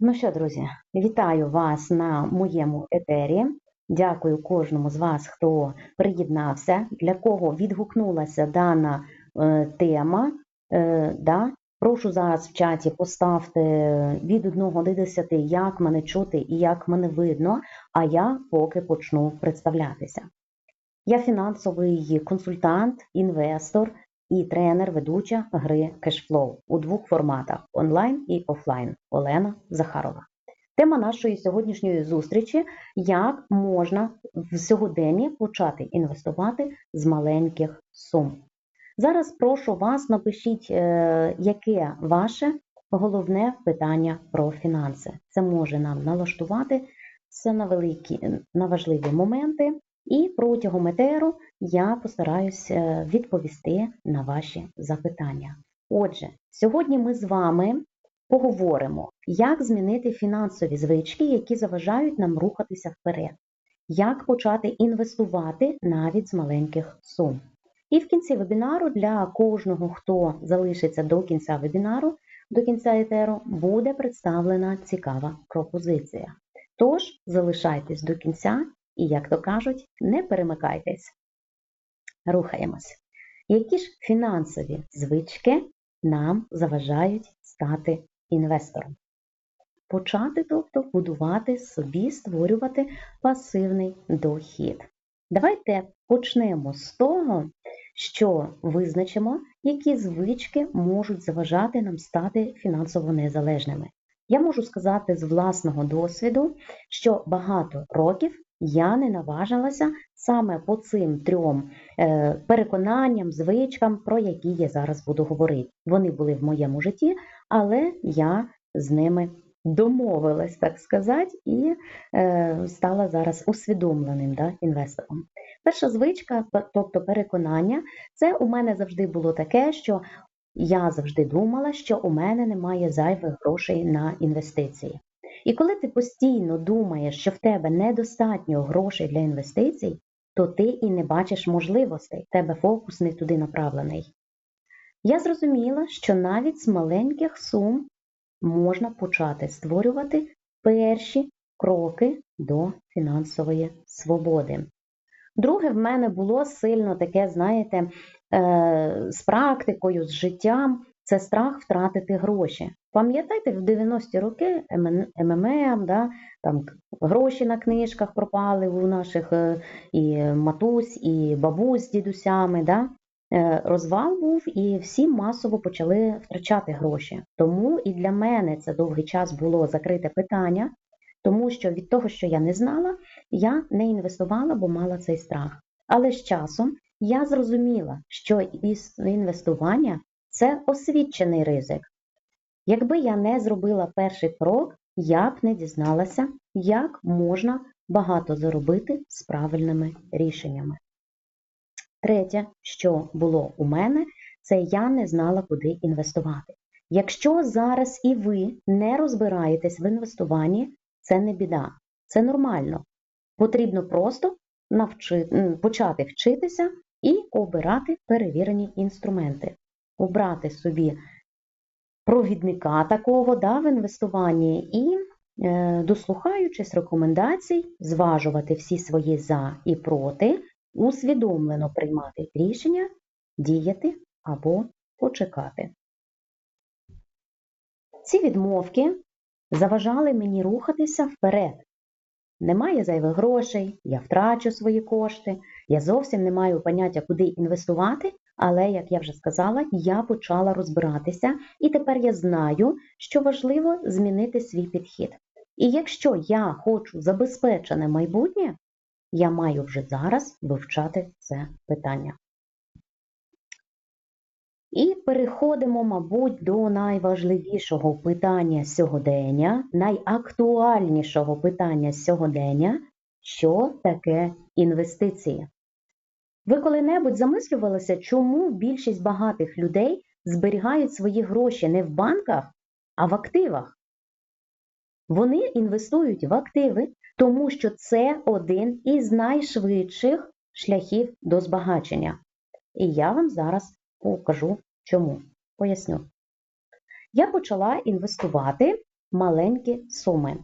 Ну що, друзі, вітаю вас на моєму етері. Дякую кожному з вас, хто приєднався, для кого відгукнулася дана е, тема. Е, да? Прошу зараз в чаті поставте від 1 до 10, як мене чути і як мене видно, а я поки почну представлятися. Я фінансовий консультант, інвестор і тренер, ведуча гри Cashflow у двох форматах онлайн і офлайн. Олена Захарова. Тема нашої сьогоднішньої зустрічі: як можна в сьогоденні почати інвестувати з маленьких сум. Зараз прошу вас, напишіть, е, яке ваше головне питання про фінанси. Це може нам налаштувати це на великі, на важливі моменти. І протягом етеру я постараюсь е, відповісти на ваші запитання. Отже, сьогодні ми з вами поговоримо, як змінити фінансові звички, які заважають нам рухатися вперед, як почати інвестувати навіть з маленьких сум. І в кінці вебінару для кожного, хто залишиться до кінця вебінару, до кінця етеру, буде представлена цікава пропозиція. Тож залишайтесь до кінця і, як то кажуть, не перемикайтесь. Рухаємось. Які ж фінансові звички нам заважають стати інвестором? Почати, тобто, будувати собі, створювати пасивний дохід. Давайте почнемо з того, що визначимо, які звички можуть заважати нам стати фінансово незалежними. Я можу сказати з власного досвіду, що багато років я не наважилася саме по цим трьом е, переконанням, звичкам, про які я зараз буду говорити. Вони були в моєму житті, але я з ними домовилась, так сказати, і е, стала зараз усвідомленим да, інвестором. Перша звичка, тобто переконання, це у мене завжди було таке, що я завжди думала, що у мене немає зайвих грошей на інвестиції. І коли ти постійно думаєш, що в тебе недостатньо грошей для інвестицій, то ти і не бачиш можливостей, тебе фокус не туди направлений. Я зрозуміла, що навіть з маленьких сум можна почати створювати перші кроки до фінансової свободи. Друге, в мене було сильно таке, знаєте, е, з практикою, з життям це страх втратити гроші. Пам'ятаєте, в 90-ті роки МММ, да, там гроші на книжках пропали у наших е, і матусь, і бабусь з дідусями. Да? Е, розвал був, і всі масово почали втрачати гроші. Тому і для мене це довгий час було закрите питання, тому що від того, що я не знала, я не інвестувала, бо мала цей страх. Але з часом я зрозуміла, що інвестування це освічений ризик. Якби я не зробила перший крок, я б не дізналася, як можна багато заробити з правильними рішеннями. Третє, що було у мене, це я не знала, куди інвестувати. Якщо зараз і ви не розбираєтесь в інвестуванні, це не біда, це нормально. Потрібно просто навчи... почати вчитися і обирати перевірені інструменти, обрати собі провідника такого да, в інвестуванні і, е, дослухаючись рекомендацій, зважувати всі свої за і проти, усвідомлено приймати рішення, діяти або почекати. Ці відмовки заважали мені рухатися вперед. Немає зайвих грошей, я втрачу свої кошти, я зовсім не маю поняття, куди інвестувати, але, як я вже сказала, я почала розбиратися, і тепер я знаю, що важливо змінити свій підхід. І якщо я хочу забезпечене майбутнє, я маю вже зараз вивчати це питання. І переходимо, мабуть, до найважливішого питання сьогодення, найактуальнішого питання сьогодення, що таке інвестиції. Ви коли-небудь замислювалися, чому більшість багатих людей зберігають свої гроші не в банках, а в активах? Вони інвестують в активи, тому що це один із найшвидших шляхів до збагачення. І я вам зараз покажу чому. Поясню. Я почала інвестувати маленькі суми.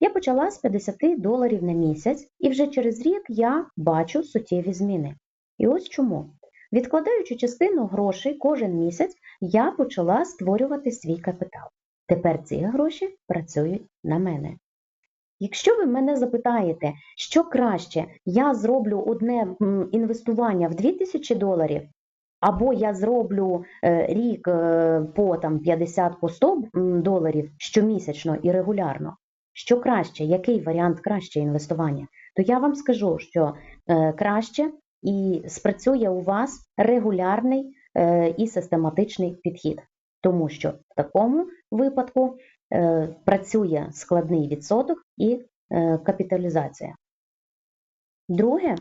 Я почала з 50 доларів на місяць, і вже через рік я бачу суттєві зміни. І ось чому. Відкладаючи частину грошей кожен місяць, я почала створювати свій капітал. Тепер ці гроші працюють на мене. Якщо ви мене запитаєте, що краще, я зроблю одне інвестування в 2000 доларів, або я зроблю е, рік е, по там 50 по 100 доларів щомісячно і регулярно, що краще, який варіант краще інвестування, то я вам скажу, що е, краще і спрацює у вас регулярний е, і систематичний підхід, тому що в такому випадку е, працює складний відсоток і е, капіталізація. Друге,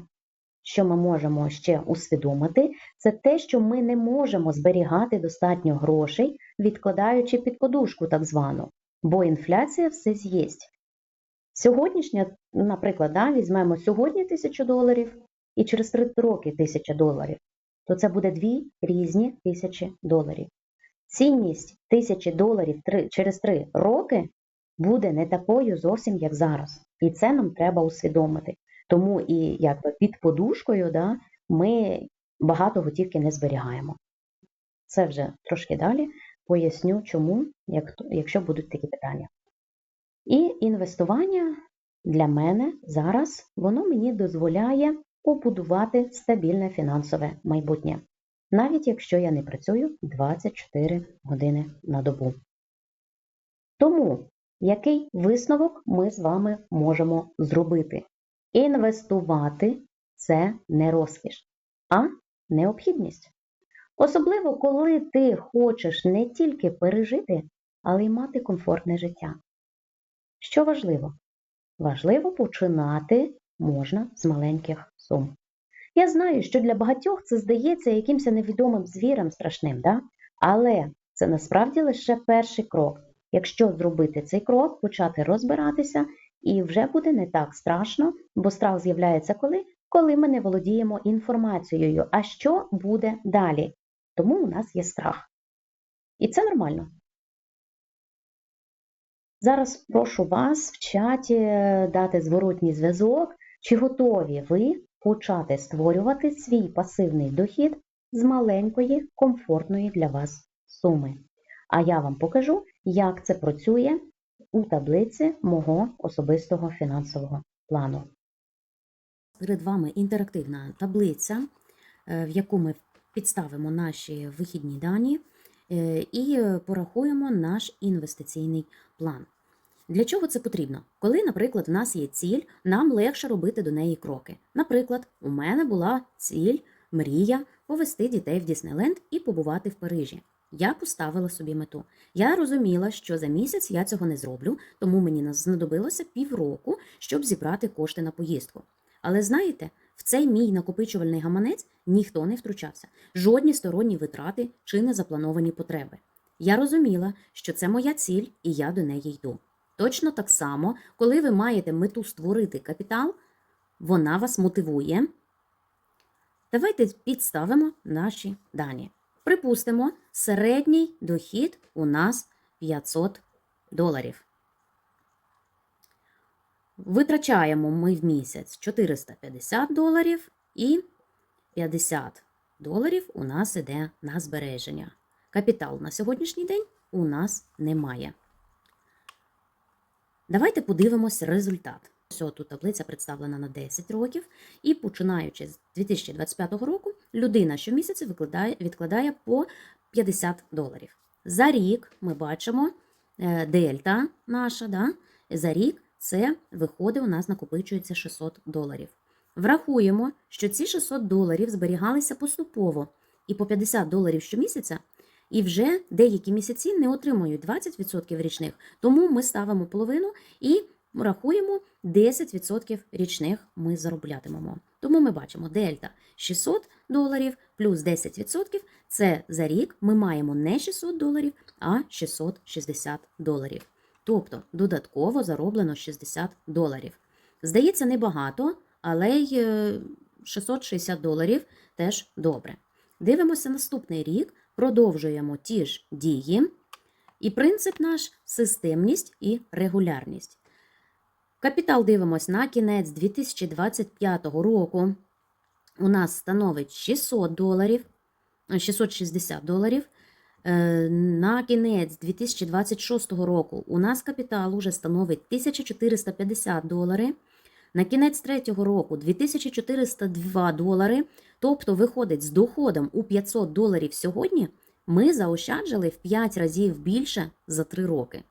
що ми можемо ще усвідомити, це те, що ми не можемо зберігати достатньо грошей, відкладаючи під подушку так звану, бо інфляція все з'їсть. Сьогоднішня, наприклад, да, візьмемо сьогодні тисячу доларів і через три роки тисяча доларів, то це буде дві різні тисячі доларів. Цінність тисячі доларів через три роки буде не такою зовсім, як зараз. І це нам треба усвідомити. Тому і якби під подушкою да, ми багато готівки не зберігаємо. Це вже трошки далі поясню, чому, як, якщо будуть такі питання. І інвестування для мене зараз воно мені дозволяє побудувати стабільне фінансове майбутнє, навіть якщо я не працюю 24 години на добу. Тому який висновок ми з вами можемо зробити? Інвестувати це не розкіш, а необхідність. Особливо, коли ти хочеш не тільки пережити, але й мати комфортне життя. Що важливо? Важливо починати можна з маленьких сум. Я знаю, що для багатьох це здається якимось невідомим звіром страшним, да? але це насправді лише перший крок. Якщо зробити цей крок, почати розбиратися, і вже буде не так страшно, бо страх з'являється коли? Коли ми не володіємо інформацією. А що буде далі? Тому у нас є страх. І це нормально. Зараз прошу вас в чаті дати зворотній зв'язок, чи готові ви почати створювати свій пасивний дохід з маленької, комфортної для вас суми. А я вам покажу, як це працює у таблиці мого особистого фінансового плану. Перед вами інтерактивна таблиця, е, в яку ми підставимо наші вихідні дані е, і порахуємо наш інвестиційний план. Для чого це потрібно? Коли, наприклад, у нас є ціль, нам легше робити до неї кроки. Наприклад, у мене була ціль, мрія повести дітей в Діснейленд і побувати в Парижі. Я поставила собі мету. Я розуміла, що за місяць я цього не зроблю, тому мені знадобилося півроку, щоб зібрати кошти на поїздку. Але знаєте, в цей мій накопичувальний гаманець ніхто не втручався, жодні сторонні витрати чи незаплановані потреби. Я розуміла, що це моя ціль, і я до неї йду. Точно так само, коли ви маєте мету створити капітал, вона вас мотивує. Давайте підставимо наші дані. Припустимо, середній дохід у нас 500 доларів. Витрачаємо ми в місяць 450 доларів і 50 доларів у нас іде на збереження. Капітал на сьогоднішній день у нас немає. Давайте подивимось результат. Ось тут таблиця представлена на 10 років, і починаючи з 2025 року, людина щомісяця викладає, відкладає по 50 доларів. За рік ми бачимо е, дельта наша, да? за рік це виходить, у нас накопичується 600 доларів. Врахуємо, що ці 600 доларів зберігалися поступово і по 50 доларів щомісяця, і вже деякі місяці не отримують 20% річних, тому ми ставимо половину і рахуємо 10% річних ми зароблятимемо. Тому ми бачимо дельта 600 доларів плюс 10% це за рік ми маємо не 600 доларів, а 660 доларів. Тобто додатково зароблено 60 доларів. Здається, небагато, але й е, 660 доларів теж добре. Дивимося наступний рік, продовжуємо ті ж дії. І принцип наш системність і регулярність. Капітал дивимось на кінець 2025 року. У нас становить 600 доларів, 660 доларів. Е, На кінець 2026 року у нас капітал уже становить 1450 доларів. На кінець третього року 2402 долари. Тобто, виходить, з доходом у 500 доларів сьогодні ми заощаджили в 5 разів більше за 3 роки.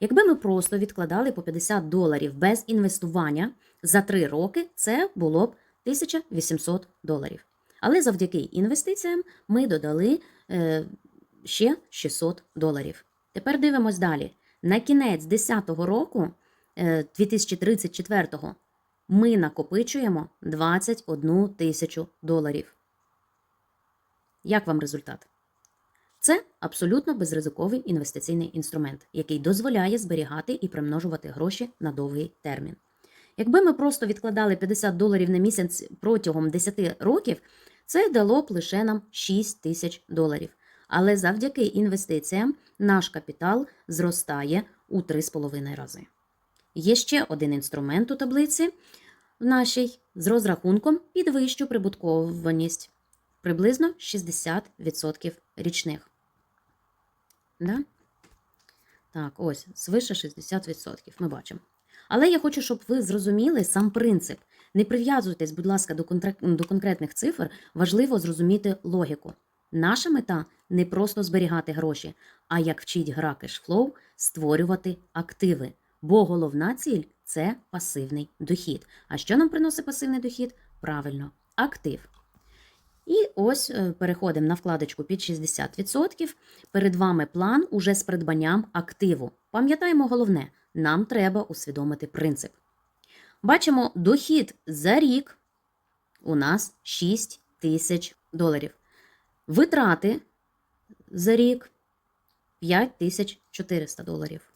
Якби ми просто відкладали по 50 доларів без інвестування за 3 роки, це було б 1800 доларів. Але завдяки інвестиціям ми додали е, ще 600 доларів. Тепер дивимось далі. На кінець 10-го року, е, 2034-го, ми накопичуємо 21 тисячу доларів. Як вам результат? Це абсолютно безризиковий інвестиційний інструмент, який дозволяє зберігати і примножувати гроші на довгий термін. Якби ми просто відкладали 50 доларів на місяць протягом 10 років, це дало б лише нам 6 тисяч доларів. Але завдяки інвестиціям наш капітал зростає у 3,5 рази. Є ще один інструмент у таблиці в нашій з розрахунком під вищу прибуткованість приблизно 60% річних. Да? Так, ось, свише 60% ми бачимо. Але я хочу, щоб ви зрозуміли сам принцип. Не прив'язуйтесь, будь ласка, до, конкрет- до конкретних цифр, важливо зрозуміти логіку. Наша мета не просто зберігати гроші, а як вчить гра кешфлоу, створювати активи. Бо головна ціль це пасивний дохід. А що нам приносить пасивний дохід? Правильно, актив. І ось е, переходимо на вкладочку під 60%. Перед вами план уже з придбанням активу. Пам'ятаємо головне, нам треба усвідомити принцип. Бачимо, дохід за рік у нас 6 тисяч доларів. Витрати за рік 5400 доларів.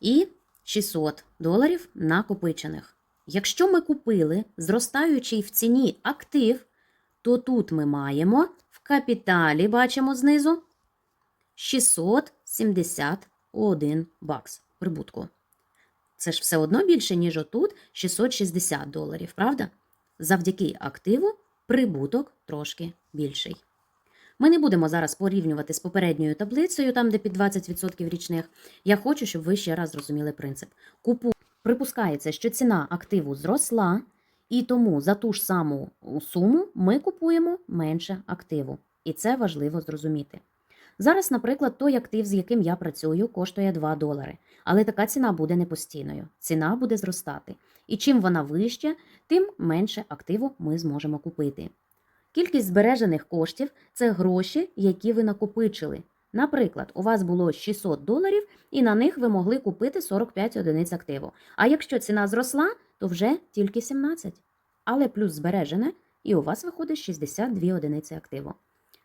І 600 доларів накопичених. Якщо ми купили зростаючий в ціні актив, то тут ми маємо в капіталі, бачимо знизу, 671 бакс прибутку. Це ж все одно більше, ніж отут 660 доларів, правда? Завдяки активу прибуток трошки більший. Ми не будемо зараз порівнювати з попередньою таблицею, там де під 20% річних. Я хочу, щоб ви ще раз зрозуміли принцип. Купу припускається, що ціна активу зросла, і тому за ту ж саму суму ми купуємо менше активу. І це важливо зрозуміти. Зараз, наприклад, той актив, з яким я працюю, коштує 2 долари. Але така ціна буде не постійною. Ціна буде зростати. І чим вона вища, тим менше активу ми зможемо купити. Кількість збережених коштів це гроші, які ви накопичили. Наприклад, у вас було 600 доларів, і на них ви могли купити 45 одиниць активу. А якщо ціна зросла, то вже тільки 17. Але плюс збережене, і у вас виходить 62 одиниці активу.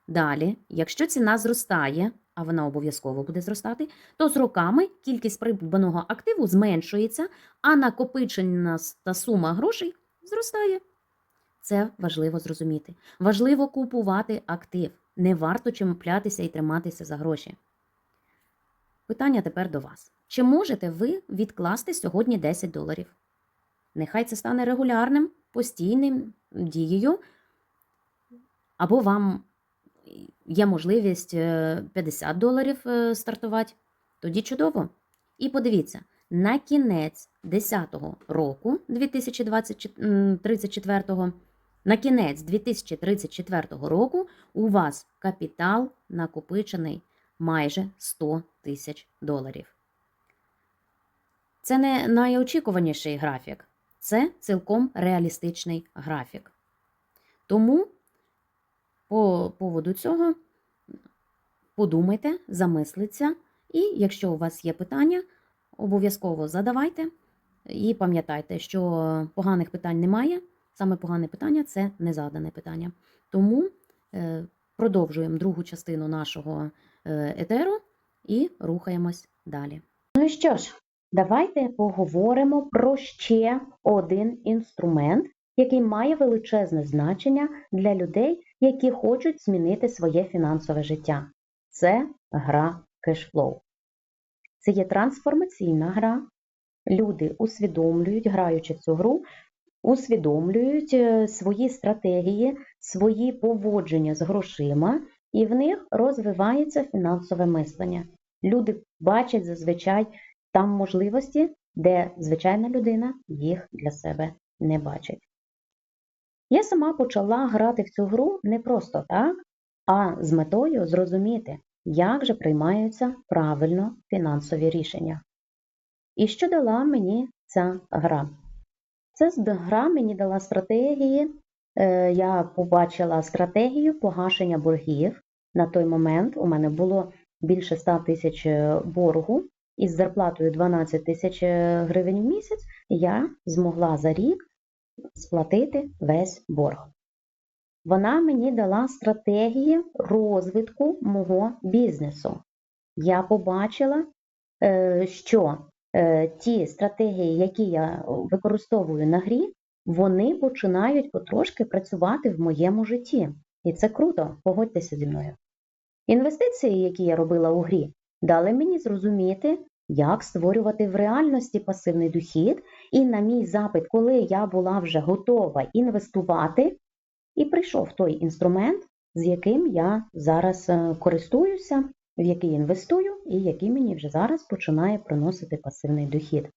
Далі, якщо ціна зростає, а вона обов'язково буде зростати, то з роками кількість придбаного активу зменшується, а накопичена та сума грошей зростає. Це важливо зрозуміти. Важливо купувати актив. Не варто чемплятися і триматися за гроші. Питання тепер до вас. Чи можете ви відкласти сьогодні 10 доларів? Нехай це стане регулярним, постійним дією, або вам є можливість е, 50 доларів е, стартувати, тоді чудово. І подивіться, на кінець 10-го року 2034 на кінець 2034 року у вас капітал накопичений майже 100 тисяч доларів. Це не найочікуваніший графік, це цілком реалістичний графік. Тому по поводу цього подумайте, замисліться, і якщо у вас є питання, обов'язково задавайте. І пам'ятайте, що поганих питань немає. Саме погане питання це незадане питання. Тому е, продовжуємо другу частину нашого е, етеру і рухаємось далі. Ну і що ж, давайте поговоримо про ще один інструмент, який має величезне значення для людей, які хочуть змінити своє фінансове життя. Це гра кешфлоу. Це є трансформаційна гра. Люди усвідомлюють, граючи цю гру, усвідомлюють е, свої стратегії, свої поводження з грошима, і в них розвивається фінансове мислення. Люди бачать зазвичай там можливості, де звичайна людина їх для себе не бачить. Я сама почала грати в цю гру не просто так, а з метою зрозуміти, як же приймаються правильно фінансові рішення. І що дала мені ця гра? Ця гра мені дала стратегії. е, Я побачила стратегію погашення боргів. На той момент у мене було більше 100 тисяч е, боргу, із зарплатою 12 тисяч е, гривень в місяць я змогла за рік сплатити весь борг. Вона мені дала стратегії розвитку мого бізнесу. Я побачила, що ті стратегії, які я використовую на грі, вони починають потрошки працювати в моєму житті. І це круто, погодьтеся зі мною. Інвестиції, які я робила у грі, дали мені зрозуміти, як створювати в реальності пасивний дохід. І на мій запит, коли я була вже готова інвестувати, і прийшов той інструмент, з яким я зараз е, користуюся, в який інвестую, і який мені вже зараз починає приносити пасивний дохід.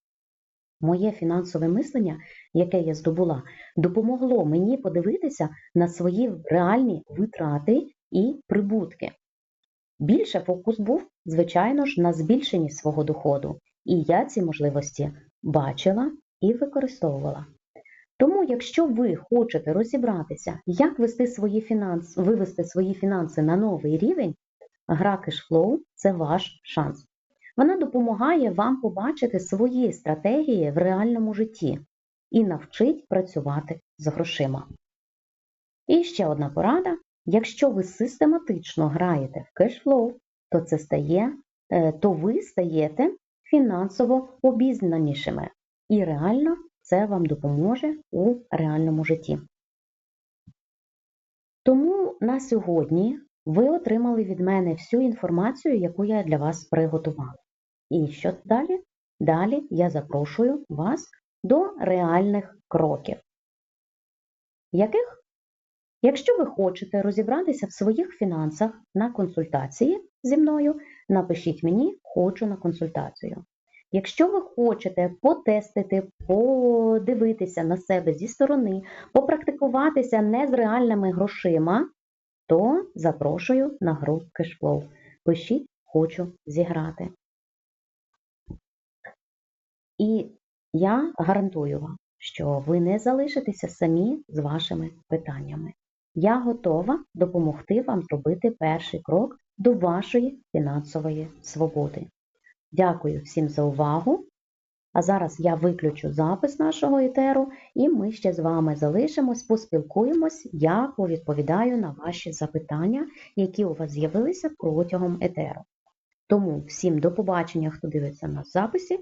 Моє фінансове мислення, яке я здобула, допомогло мені подивитися на свої реальні витрати і прибутки. Більше фокус був, звичайно ж, на збільшенні свого доходу, і я ці можливості бачила і використовувала. Тому, якщо ви хочете розібратися, як вести свої фінанси, вивести свої фінанси на новий рівень, гра Cashflow – це ваш шанс. Вона допомагає вам побачити свої стратегії в реальному житті і навчить працювати з грошима. І ще одна порада: якщо ви систематично граєте в Cashflow, то це стає, е, то ви стаєте фінансово обізнанішими і реально це вам допоможе у реальному житті. Тому на сьогодні ви отримали від мене всю інформацію, яку я для вас приготувала. І що далі? Далі я запрошую вас до реальних кроків. Яких? Якщо ви хочете розібратися в своїх фінансах на консультації зі мною, напишіть мені Хочу на консультацію. Якщо ви хочете потестити, подивитися на себе зі сторони, попрактикуватися не з реальними грошима, то запрошую на гру Cashflow. Пишіть Хочу зіграти. І я гарантую вам, що ви не залишитеся самі з вашими питаннями. Я готова допомогти вам зробити перший крок до вашої фінансової свободи. Дякую всім за увагу. А зараз я виключу запис нашого етеру, і ми ще з вами залишимось, поспілкуємось, я повідповідаю на ваші запитання, які у вас з'явилися протягом етеру. Тому всім до побачення, хто дивиться нас в записі,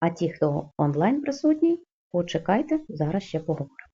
а ті, хто онлайн присутній, почекайте, зараз ще поговоримо.